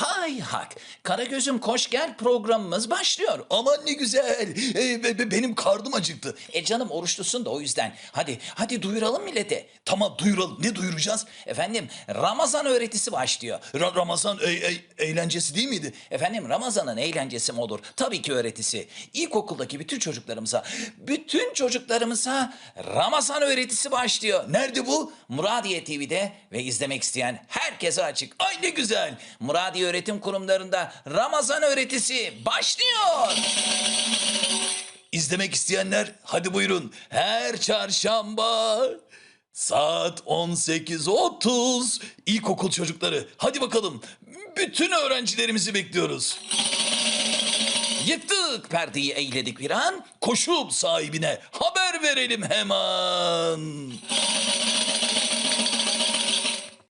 Hay hak. Karagöz'üm koş gel programımız başlıyor. Aman ne güzel. Ee, be- be- benim karnım acıktı. E canım oruçlusun da o yüzden. Hadi hadi duyuralım millete. Tamam duyuralım. Ne duyuracağız? Efendim Ramazan öğretisi başlıyor. Ra- Ramazan e- e- eğlencesi değil miydi? Efendim Ramazan'ın eğlencesi mi olur? Tabii ki öğretisi. İlkokuldaki bütün çocuklarımıza, bütün çocuklarımıza Ramazan öğretisi başlıyor. Nerede bu? Muradiye TV'de ve izlemek isteyen herkese açık. Ne güzel. Muradiye Öğretim Kurumlarında Ramazan öğretisi başlıyor. İzlemek isteyenler hadi buyurun. Her çarşamba saat 18.30 ilkokul çocukları. Hadi bakalım. Bütün öğrencilerimizi bekliyoruz. Yıktık perdeyi eğledik bir an. Koşup sahibine haber verelim hemen.